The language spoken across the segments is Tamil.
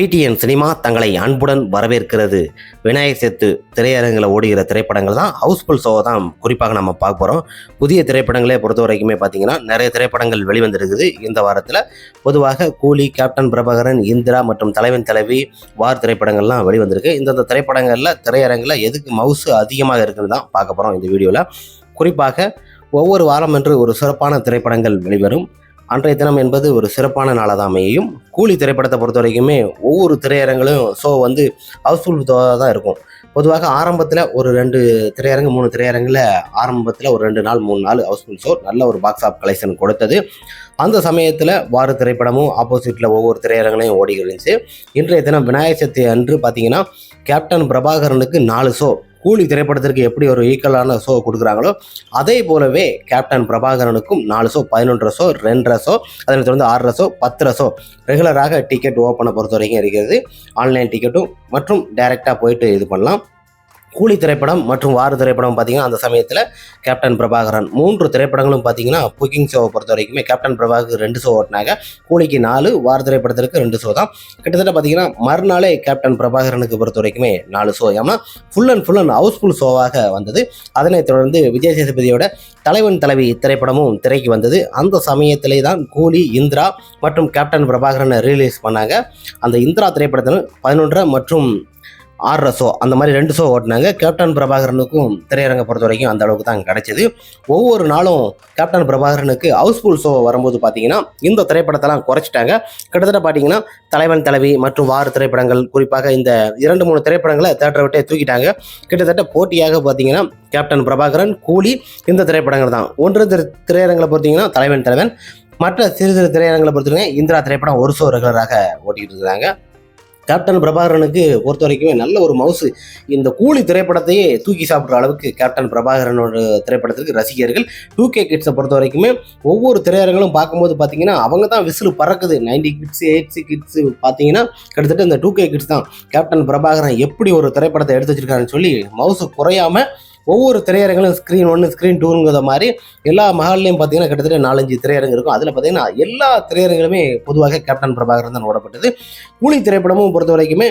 பிடிஎன் சினிமா தங்களை அன்புடன் வரவேற்கிறது. விநாயகர் சேத்து திரையரங்கில் ஓடுகிற திரைப்படங்கள் தான் ஹவுஸ்ஃபுல் ஷோவை தான் குறிப்பாக நம்ம பார்க்க போகிறோம் புதிய திரைப்படங்களே பொறுத்த வரைக்குமே பார்த்தீங்கன்னா நிறைய திரைப்படங்கள் வெளிவந்திருக்குது. இந்த வாரத்தில் பொதுவாக கூலி கேப்டன் பிரபாகரன் இந்திரா மற்றும் தலைவன் தலைவி வார் திரைப்படங்கள்லாம் வெளிவந்திருக்கு. இந்தந்த திரைப்படங்களில் திரையரங்கில் எதுக்கு மவுசு அதிகமாக இருக்குன்னு தான் பார்க்க போகிறோம் இந்த வீடியோவில் குறிப்பாக ஒவ்வொரு வாரம் என்று ஒரு சிறப்பான திரைப்படங்கள் வெளிவரும். அன்றைய தினம் என்பது ஒரு சிறப்பான நாளாக அமையும் கூலி திரைப்படத்தை பொறுத்த வரைக்குமே ஒவ்வொரு திரையரங்களும் ஷோ வந்து ஹவுஸ்ஃபுல் தான் இருக்கும். பொதுவாக ஆரம்பத்தில் ஒரு ரெண்டு திரையரங்கு மூணு திரையரங்கில் ஆரம்பத்தில் ஒரு ரெண்டு நாள் மூணு நாள் ஹவுஸ்ஃபுல் ஷோ நல்ல ஒரு பாக்ஸ் ஆஃப் கலெக்ஷன் கொடுத்தது. அந்த சமயத்தில் வார திரைப்படமும் ஆப்போசிட்டில் ஒவ்வொரு திரையரங்களையும் ஓடி இருந்துச்சு. இன்றைய தினம் விநாயகர் சதுர்த்தி அன்று பார்த்தீங்கன்னா கேப்டன் பிரபாகரனுக்கு நாலு ஷோ கூலி திரைப்படத்திற்கு எப்படி ஒரு ஈக்குவலான ஷோ கொடுக்குறாங்களோ அதே போலவே கேப்டன் பிரபாகரனுக்கும் நாலு ஷோ பதினொன்றரை ஷோ ரெண்டரை ஷோ அதனை தொடர்ந்து ஆறரை ஷோ பத்தரை ஷோ ரெகுலராக டிக்கெட் ஓப்பனை பொறுத்த வரைக்கும் இருக்கிறது. ஆன்லைன் டிக்கெட்டும் மற்றும் டைரெக்டாக போயிட்டு இது பண்ணலாம். கூலி திரைப்படம் மற்றும் வார திரைப்படம் பார்த்தீங்கன்னா அந்த சமயத்தில் கேப்டன் பிரபாகரன் மூன்று திரைப்படங்களும் பார்த்தீங்கன்னா புக்கிங் ஷோவை பொறுத்த வரைக்குமே கேப்டன் பிரபாகர் ரெண்டு ஷோ ஓட்டினாங்க. கூலிக்கு நாலு வார திரைப்படத்திற்கு ரெண்டு ஷோ தான். கிட்டத்தட்ட பார்த்தீங்கன்னா மறுநாளே கேப்டன் பிரபாகரனுக்கு பொறுத்த வரைக்குமே நாலு ஷோ ஏன்னா full and full and housefull ஷோவாக வந்தது. அதனைத் தொடர்ந்து விஜய் சேதுபதியோட தலைவன் தலைவி திரைப்படமும் திரைக்கு வந்தது. அந்த சமயத்திலே தான் கூலி இந்திரா மற்றும் கேப்டன் பிரபாகரனை ரிலீஸ் பண்ணாங்க. அந்த இந்திரா திரைப்படத்தில் பதினொன்றரை மற்றும் ஆறரை ஷோ அந்த மாதிரி ரெண்டு ஷோ ஓட்டினாங்க. கேப்டன் பிரபாகரனுக்கும் திரையரங்கை பொறுத்த வரைக்கும் அந்த அளவுக்கு தான் கிடைச்சது. ஒவ்வொரு நாளும் கேப்டன் பிரபாகரனுக்கு ஹவுஸ்ஃபுல் ஷோ வரும்போது பார்த்தீங்கன்னா இந்த திரைப்படத்தெல்லாம் குறைச்சிட்டாங்க. கிட்டத்தட்ட பார்த்தீங்கன்னா தலைவன் தலைவி மற்றும் வார திரைப்படங்கள் குறிப்பாக இந்த இரண்டு மூணு திரைப்படங்களை தேட்டரை விட்டே தூக்கிட்டாங்க. கிட்டத்தட்ட போட்டியாக பார்த்தீங்கன்னா கேப்டன் பிரபாகரன் கூலி இந்த திரைப்படங்கள் தான். ஒன்று திரை திரையரங்களை பொறுத்தீங்கன்னா தலைவன் தலைவன். மற்ற சிறு சிறு திரையரங்களை பொறுத்தவரைக்கும் இந்திரா திரைப்படம் ஒரு ஷோ ரெகுலராக ஓட்டிகிட்டு இருக்கிறாங்க கேப்டன் பிரபாகரனுக்கு பொறுத்த வரைக்குமே நல்ல ஒரு மவுசு இந்த கூலி திரைப்படத்தையே தூக்கி சாப்பிட்ற அளவுக்கு கேப்டன் பிரபாகரனோட திரைப்படத்திற்கு ரசிகர்கள் டூ கே கிட்ஸை பொறுத்த வரைக்குமே ஒவ்வொரு திரையரங்களும் பார்க்கும்போது பார்த்தீங்கன்னா அவங்க தான் விசில் பறக்குது. நைன்டி கிட்ஸ் எயிட்ஸு கிட்ஸு பார்த்தீங்கன்னா கிட்டத்தட்ட இந்த டூ கே கிட்ஸ் தான் கேப்டன் பிரபாகரன் எப்படி ஒரு திரைப்படத்தை எடுத்து வச்சிருக்காருன்னு சொல்லி மவுசு குறையாமல் ஒவ்வொரு திரையரங்களும் ஸ்க்ரீன் ஒன்று ஸ்க்ரீன் டூங்கிற மாதிரி எல்லா மகால்லையும் பார்த்தீங்கன்னா கிட்டத்தட்ட நாலஞ்சு திரையரங்கு இருக்கும். அதில் பார்த்தீங்கன்னா எல்லா திரையரங்குகளுமே பொதுவாக கேப்டன் பிரபாகரன் தான் ஓடப்பட்டது. கூலி திரைப்படமும் பொறுத்த வரைக்குமே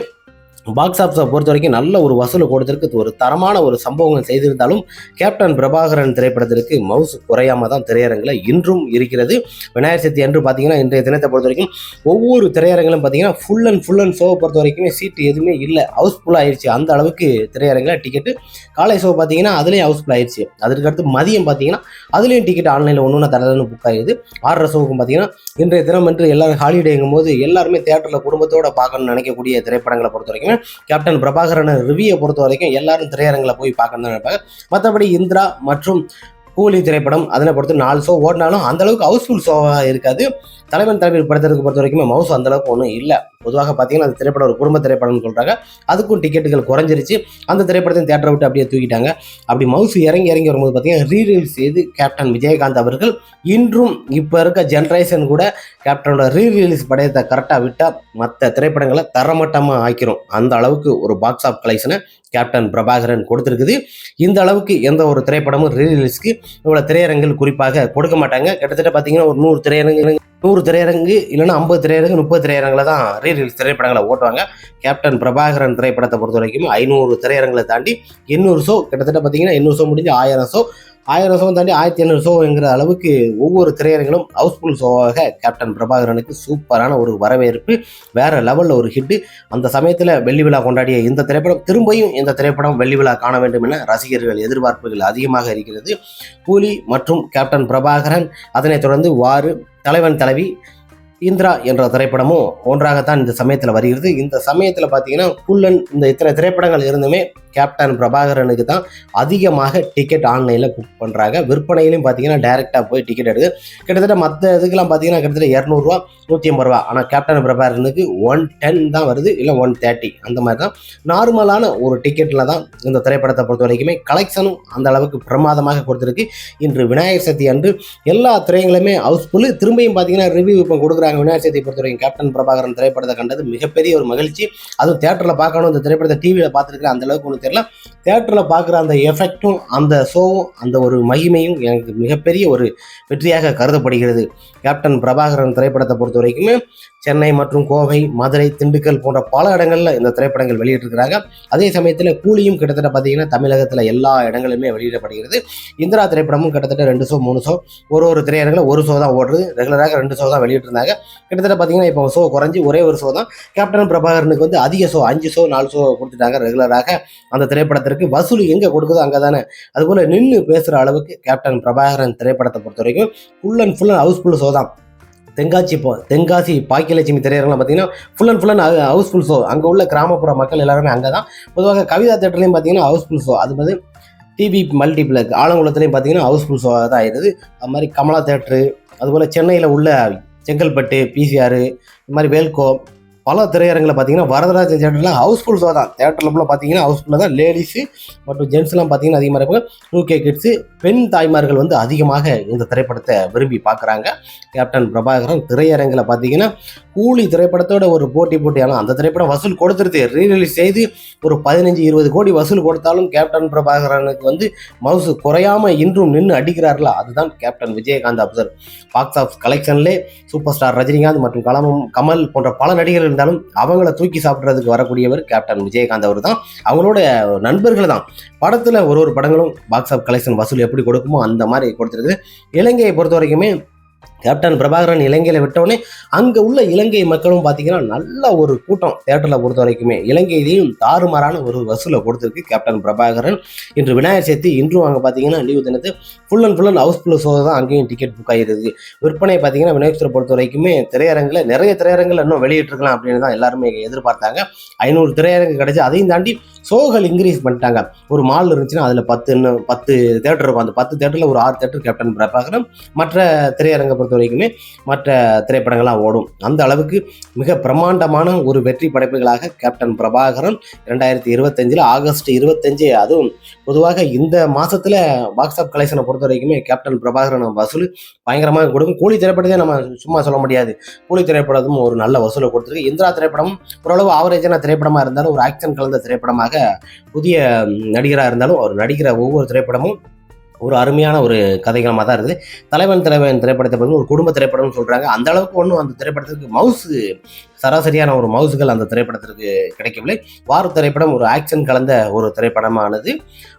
பாக்ஸ் ஆஃபீஸை பொறுத்த வரைக்கும் நல்ல ஒரு வசூல் கொடுத்துருக்கு. ஒரு தரமான ஒரு சம்பவங்கள் செய்திருந்தாலும் கேப்டன் பிரபாகரன் திரைப்படத்திற்கு மவுஸ் குறையாம தான் திரையரங்கில் இன்றும் இருக்கிறது. விநாயகர் சதுர்த்தி அன்று பார்த்தீங்கன்னா இன்றைய தினத்தை பொறுத்த வரைக்கும் ஒவ்வொரு திரையரங்கிலும் பார்த்தீங்கன்னா ஃபுல் அண்ட் ஃபுல் அண்ட் ஷோவை பொறுத்த வரைக்குமே சீட்டு எதுவுமே இல்லை. ஹவுஸ்ஃபுல் ஆயிடுச்சு. அந்த அளவுக்கு திரையரங்கில் டிக்கெட்டு காலை ஷோ பார்த்தீங்கன்னா அதுலேயும் ஹவுஸ்ஃபுல் ஆயிடுச்சு. அதுக்கடுத்து மதியம் பார்த்தீங்கன்னா அதுலேயும் டிக்கெட் ஆன்லைனில் ஒன்று ஒன்று தடலன்னு புக் ஆகிடுது ஆறரை ஷோவுக்கும் பார்த்தீங்கன்னா இன்றைய தினம் என்று எல்லாரும் ஹாலிடேங்கும் போது எல்லாருமே தேட்டரில் குடும்பத்தோட பார்க்கணும்னு நினைக்கக்கூடிய திரைப்படங்களை பொறுத்த வரைக்கும் கேப்டன் பிரபாகரன் ரிவியை பொறுத்த வரைக்கும் எல்லாரும் திரையரங்கில் போய் பார்க்கணும்னு நினைப்பாங்க. மற்றபடி இந்திரா மற்றும் கூலி திரைப்படம் அதனை பொறுத்து நாலு ஷோ ஓடினாலும் அந்தளவுக்கு ஹவுஸ்ஃபுல் ஷோவாக இருக்காது. தலைவன் தலைவர் படத்திற்கு பொறுத்த வரைக்கும் மவுஸ் அந்த அளவுக்கு ஒன்றும் இல்லை. பொதுவாக பார்த்தீங்கன்னா அந்த திரைப்படம் ஒரு குடும்ப திரைப்படம்னு சொல்கிறாங்க அதுக்கும் டிக்கெட்டுகள் குறைஞ்சிருச்சு. அந்த திரைப்படத்தையும் தேட்டரை விட்டு அப்படியே தூக்கிட்டாங்க. அப்படி மவுஸ் இறங்கி இறங்கி வரும்போது பார்த்தீங்கன்னா ரீரிலீஸ் செய்து கேப்டன் விஜயகாந்த் அவர்கள் இன்றும் இப்போ இருக்க ஜென்ரேஷன் கூட கேப்டனோட ரீரிலீஸ் படையத்தை கரெக்டாக விட்டால் மற்ற திரைப்படங்களை தரமட்டமாக ஆக்கிரும். அந்த அளவுக்கு ஒரு பாக்ஸ் ஆஃப் கலெக்ஷனை கேப்டன் பிரபாகரன் கொடுத்துருக்குது. இந்த அளவுக்கு எந்த ஒரு திரைப்படமும் ரீரிலீஸ்க்கு இவ்வளோ திரையரங்குகள் குறிப்பாக கொடுக்க மாட்டாங்க. கிட்டத்தட்ட பார்த்தீங்கன்னா ஒரு நூறு திரையரங்கு நூறு திரையரங்கு இல்லைன்னா ஐம்பது திரையரங்கு முப்பது திரையரங்கில் தான் ரீரிலீஸ் திரைப்படங்களை ஓட்டுவாங்க. கேப்டன் பிரபாகரன் திரைப்படத்தை பொறுத்த வரைக்கும் ஐநூறு திரையரங்களை தாண்டி எண்ணூறு ஷோ கிட்டத்தட்ட பார்த்தீங்கன்னா எண்ணூறு ஷோ முடிஞ்சு ஆயிரம் ஷோ ஆயிரம் ஷோ தாண்டி ஆயிரத்தி ஐநூறு ஷோங்கிற அளவுக்கு ஒவ்வொரு திரையரங்களும் ஹவுஸ்ஃபுல் ஷோவாக கேப்டன் பிரபாகரனுக்கு சூப்பரான ஒரு வரவேற்பு வேற லெவலில் ஒரு ஹிட்டு அந்த சமயத்தில் வெள்ளி விழா கொண்டாடிய இந்த திரைப்படம் திரும்பியும் இந்த திரைப்படம் வெள்ளி விழா காண வேண்டும் என ரசிகர்கள் எதிர்பார்ப்புகள் அதிகமாக இருக்கிறது. கூலி மற்றும் கேப்டன் பிரபாகரன் அதனைத் தொடர்ந்து வாறு தலைவன் தலைவி இந்திரா என்ற திரைப்படமும் ஒன்றாகத்தான் இந்த சமயத்தில் வருகிறது. இந்த சமயத்தில் பார்த்தீங்கன்னா ஃபுல்லன் இந்த இத்தனை திரைப்படங்கள் இருந்துமே கேப்டன் பிரபாகரனுக்கு தான் அதிகமாக டிக்கெட் ஆன்லைனில் புக் பண்ணுறாங்க விற்பனையிலையும் பார்த்தீங்கன்னா டைரெக்டாக போய் டிக்கெட் எடுக்குது. கிட்டத்தட்ட மற்ற இதுக்கெல்லாம் பார்த்தீங்கன்னா கிட்டத்தட்ட இரநூறுவா நூற்றி ஐம்பது ரூபா. ஆனால் கேப்டன் பிரபாகரனுக்கு ஒன் டென் தான் வருது இல்லை ஒன் தேர்ட்டி அந்த மாதிரி தான் நார்மலான ஒரு டிக்கெட்டில் தான் இந்த திரைப்படத்தை பொறுத்த வரைக்குமே கலெக்ஷனும் அந்த அளவுக்கு பிரமாதமாக கொடுத்துருக்கு. இன்று விநாயகர் சதுர்த்தி அன்று எல்லா திரையங்களுமே ஹவுஸ்ஃபுல்லு திரும்பியும் பார்த்தீங்கன்னா ரிவ்யூ இப்போ கொடுக்குறாங்க விநாயகர் சதுர்த்தி பொறுத்த வரைக்கும் கேப்டன் பிரபாகரன் திரைப்படத்தை கண்டது மிகப்பெரிய ஒரு மகிழ்ச்சி. அதுவும் தேட்டரில் பார்க்கணும் இந்த திரைப்படத்தை டிவியில் பார்த்துருக்கேன் அந்த அளவுக்கு ஒன்றும் தெரியல. தேட்டரில் பார்க்குற அந்த எஃபெக்டும் அந்த ஷோவும் அந்த ஒரு மகிமையும் எனக்கு மிகப்பெரிய ஒரு வெற்றியாக கருதப்படுகிறது. கேப்டன் பிரபாகரன் திரைப்படத்தை பொறுத்த வரைக்குமே சென்னை மற்றும் கோவை மதுரை திண்டுக்கல் போன்ற பல இடங்களில் இந்த திரைப்படங்கள் வெளியிட்டிருக்கிறாங்க. அதே சமயத்தில் கூலியும் கிட்டத்தட்ட பார்த்தீங்கன்னா தமிழகத்தில் எல்லா இடங்களிலுமே வெளியிடப்படுகிறது. இந்திரா திரைப்படமும் கிட்டத்தட்ட ரெண்டு ஷோ மூணு ஷோ ஒரு ஒரு திரையரங்கில் ஒரு ஷோ தான் ஓடுது. ரெகுலராக ரெண்டு ஷோ தான் வெளியிட்டிருந்தாங்க. கிட்டத்தட்ட பார்த்தீங்கன்னா இப்போ ஷோ குறைஞ்சி ஒரே ஒரு ஷோ தான். கேப்டன் பிரபாகரனுக்கு வந்து அதிக ஷோ அஞ்சு ஷோ நாலு ஷோ கொடுத்துட்டாங்க ரெகுலராக அந்த திரைப்படத்திற்கு. வசூல் எங்கே கொடுக்குதோ அங்கே தானே அதுபோல் நின்று பேசுகிற அளவுக்கு கேப்டன் பிரபாகரன் திரைப்படத்தை பொறுத்த வரைக்கும் full and full and housefull show தான். தென்காசி இப்போ தென்காசி பாக்கியலட்சுமி திரையரங்கெலாம் பார்த்தீங்கன்னா full and full and housefull show அங்கே உள்ள கிராமப்புற மக்கள் எல்லாருமே அங்கே தான் பொதுவாக கவிதா தேட்டர்லையும் பார்த்தீங்கன்னா ஹவுஸ்ஃபுல் ஷோ அது மாதிரி டிவி மல்டிப்ளக் ஆலங்குளத்துலையும் பார்த்தீங்கன்னா ஹவுஸ்ஃபுல் ஷோவாக தான் ஆயிடுது அது மாதிரி கமலா தேட்ரு அதுபோல் சென்னையில் உள்ள செங்கல்பட்டு பிசிஆர் இது மாதிரி வேல்கோ பல திரையரங்கில் பார்த்தீங்கன்னா வரதராஜன் தேட்டரில் ஹவுஸ்ஃபுல் ஷோ தான். தேட்டரில் ஃபுல்லாக பார்த்தீங்கன்னா ஹவுஸ்ஃபுல்லாக தான். லேடிஸு மற்றும் ஜென்ஸ்லாம் பார்த்தீங்கன்னா அதிகமாக இருப்பாங்க. டூ கே கிட்ஸு பெண் தாய்மார்கள் வந்து அதிகமாக இந்த திரைப்படத்தை விரும்பி பார்க்குறாங்க கேப்டன் பிரபாகரன் திரையரங்கில் பார்த்தீங்கன்னா கூலி திரைப்படத்தோட ஒரு போட்டி போட்டியான அந்த திரைப்படம் வசூல் கொடுத்துருது ரீரிலீஸ் செய்து ஒரு பதினஞ்சு இருபது கோடி வசூல் கொடுத்தாலும் கேப்டன் பிரபாகரனுக்கு வந்து மவுசு குறையாமல் இன்றும் நின்று அடிக்கிறார்ல அதுதான் கேப்டன் விஜயகாந்த் அப்சர். பாக்ஸ் ஆஃப் கலெக்ஷன்லே சூப்பர் ஸ்டார் ரஜினிகாந்த் மற்றும் கலமும் கமல் போன்ற பல நடிகர்கள் இருந்தாலும் அவங்கள தூக்கி சாப்பிட்றதுக்கு வரக்கூடியவர் கேப்டன் விஜயகாந்த் அவர் தான் அவங்களோட நண்பர்கள் தான். படத்தில் ஒரு ஒரு படங்களும் பாக்ஸ் ஆஃப் கலெக்ஷன் வசூல் எப்படி கொடுக்குமோ அந்த மாதிரி கொடுத்துருது இலங்கையை பொறுத்த வரைக்குமே கேப்டன் பிரபாகரன் இலங்கையில் விட்டோடனே அங்கே உள்ள இலங்கை மக்களும் பார்த்தீங்கன்னா நல்ல ஒரு கூட்டம் தேட்டரில் பொறுத்த வரைக்குமே. இலங்கையிலையும் தாறுமாறான ஒரு வசூலை கொடுத்துருக்கு கேப்டன் பிரபாகரன். இன்று விநாயகர் சேர்த்து இன்றும் அங்கே பார்த்தீங்கன்னா leave தினத்து full and full and housefull show தான் அங்கேயும் டிக்கெட் புக் ஆகிருது விற்பனை பார்த்தீங்கன்னா விநாயகரை பொறுத்த வரைக்குமே திரையரங்கில் நிறைய திரையரங்கில் இன்னும் வெளியிட்டிருக்கலாம் அப்படின்னு தான் எல்லாருமே எதிர்பார்த்தாங்க. ஐநூறு திரையரங்கு கிடச்சி அதையும் தாண்டி ஷோகள் இன்க்ரீஸ் பண்ணிட்டாங்க. ஒரு மால் இருந்துச்சுன்னா அதில் பத்து இன்னும் பத்து தேட்டர் இருக்கும். அந்த பத்து தேட்டரில் ஒரு ஆறு தேட்டர் கேப்டன் பிரபாகரன் மற்ற திரையரங்கை பொறுத்த வரைக்குமே மற்ற திரைப்படங்கள்லாம் ஓடும். அந்த அளவுக்கு மிக பிரம்மாண்டமான ஒரு வெற்றி படைப்புகளாக கேப்டன் பிரபாகரன் ரெண்டாயிரத்தி இருபத்தஞ்சில் ஆகஸ்ட் இருபத்தஞ்சு அதுவும் பொதுவாக இந்த மாதத்தில் பாக்ஸ் ஆஃப் கலெக்ஷனை பொறுத்த வரைக்குமே கேப்டன் பிரபாகரன் வசூல் பயங்கரமாக கொடுக்கும். கூலி திரைப்படத்தை நம்ம சும்மா சொல்ல முடியாது. கூலி திரைப்படமும் ஒரு நல்ல வசூலை கொடுத்துருக்கு. இந்திரா திரைப்படமும் ஓரளவு ஆவரேஜான திரைப்படமாக இருந்தாலும் ஒரு ஆக்ஷன் கலந்த திரைப்படமாக புதிய நடிகராக இருந்தாலும் அவர் நடிக்கிற ஒவ்வொரு திரைப்படமும் ஒரு அருமையான ஒரு கதைகளமாக தான் இருக்குது. தலைவன் தலைவன் திரைப்படத்தை பற்றி ஒரு குடும்ப திரைப்படம்னு சொல்கிறாங்க அந்த அளவுக்கு ஒன்றும் அந்த திரைப்படத்துக்கு மவுசு சராசரியான ஒரு மவுசுகள் அந்த திரைப்படத்திற்கு கிடைக்கவில்லை. வார திரைப்படம் ஒரு ஆக்ஷன் கலந்த ஒரு திரைப்படமானது.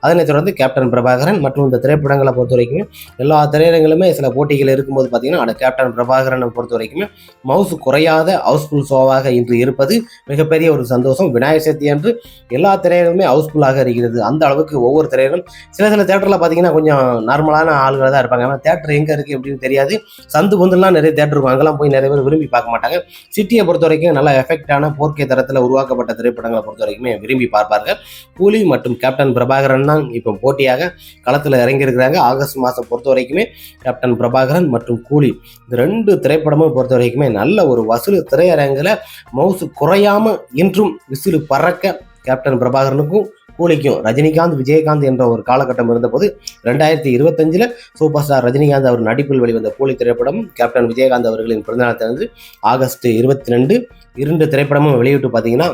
அதனைத் தொடர்ந்து கேப்டன் பிரபாகரன் மற்றும் இந்த திரைப்படங்களை பொறுத்த வரைக்குமே எல்லா திரையரங்களுமே சில போட்டிகள் இருக்கும்போது பார்த்தீங்கன்னா அந்த கேப்டன் பிரபாகரனை பொறுத்த வரைக்குமே மவுசு குறையாத ஹவுஸ்ஃபுல் ஷோவாக இன்று இருப்பது மிகப்பெரிய ஒரு சந்தோஷம். விநாயகர் சதுர்த்தி அன்று எல்லா திரையரங்குமே ஹவுஸ்ஃபுல்லாக இருக்கிறது. அந்த அளவுக்கு ஒவ்வொரு திரையரும் சில சில தேட்டரில் பார்த்தீங்கன்னா கொஞ்சம் நார்மலான ஆளுகளாக தான் இருப்பாங்க. ஆனால் தேட்டர் எங்கே இருக்குது அப்படின்னு தெரியாது. சந்து பொந்துலாம் நிறைய தேட்டர் இருக்கும். அங்கெல்லாம் போய் நிறைய பேர் விரும்பி பார்க்க மாட்டாங்க. சிட்டியை பொறுத்த வரைக்கும் நல்ல எஃபெக்டான போர்க்கை தரத்தில் உருவாக்கப்பட்ட திரைப்படங்களை பொறுத்த வரைக்குமே விரும்பி பார்ப்பார்கள். கூலி மற்றும் கேப்டன் பிரபாகரன் தான் இப்போ போட்டியாக களத்தில் இறங்கியிருக்கிறாங்க. ஆகஸ்ட் மாதம் பொறுத்த வரைக்குமே கேப்டன் பிரபாகரன் மற்றும் கூலி இந்த ரெண்டு திரைப்படமும் பொறுத்த வரைக்குமே நல்ல ஒரு வசூல் திரையரங்கில் மவுசு குறையாமல் இன்றும் விசிறு பறக்க கேப்டன் பிரபாகரனுக்கும் கூலிக்கும் ரஜினிகாந்த் விஜயகாந்த் என்ற ஒரு காலகட்டம் இருந்தபோது ரெண்டாயிரத்தி இருபத்தஞ்சில் சூப்பர் ஸ்டார் ரஜினிகாந்த் அவர் நடிப்பில் வெளிவந்த கூலி திரைப்படம் கேப்டன் விஜயகாந்த் அவர்களின் பிறந்தநாள் திறந்து ஆகஸ்ட் இருபத்தி ரெண்டு இரண்டு திரைப்படமும் வெளியிட்டு பார்த்தீங்கன்னா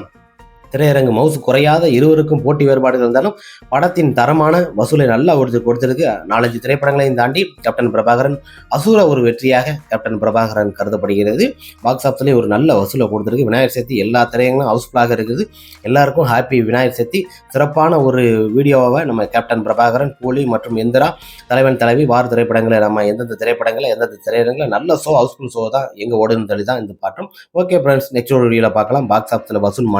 திரையரங்கு மவுசு குறையாத இருவருக்கும் போட்டி வேறுபாடுகள் இருந்தாலும் படத்தின் தரமான வசூலை நல்லா ஒருத்தர் கொடுத்திருக்கு. நாலஞ்சு திரைப்படங்களையும் தாண்டி கேப்டன் பிரபாகரன் அசூர ஒரு வெற்றியாக கேப்டன் பிரபாகரன் கருதப்படுகிறது. பாக்ஸ் ஆஃபீஸ்லேயே ஒரு நல்ல வசூலை கொடுத்துருக்கு. விநாயகர் சதுர்த்தி எல்லா திரையங்களும் ஹவுஸ்ஃபுல்லாக இருக்குது. எல்லாருக்கும் ஹாப்பி விநாயகர் சதுர்த்தி. சிறப்பான ஒரு வீடியோவை நம்ம கேப்டன் பிரபாகரன் கூலி மற்றும் இந்திரா தலைவன் தலைவி வார திரைப்படங்களை நம்ம எந்தெந்த திரைப்படங்களை எந்தெந்த திரையரங்கில் நல்ல ஷோ ஹவுஸ்ஃபுல் ஷோ தான் எங்கே ஓடுன்னு தள்ளி தான் இந்த பாட்டும். ஓகே ஃப்ரெண்ட்ஸ் நெக்ஸ்ட் ஒரு வீடியோவில் பார்க்கலாம். பாக்ஸ் ஆஃபீஸில் வசூல் மன்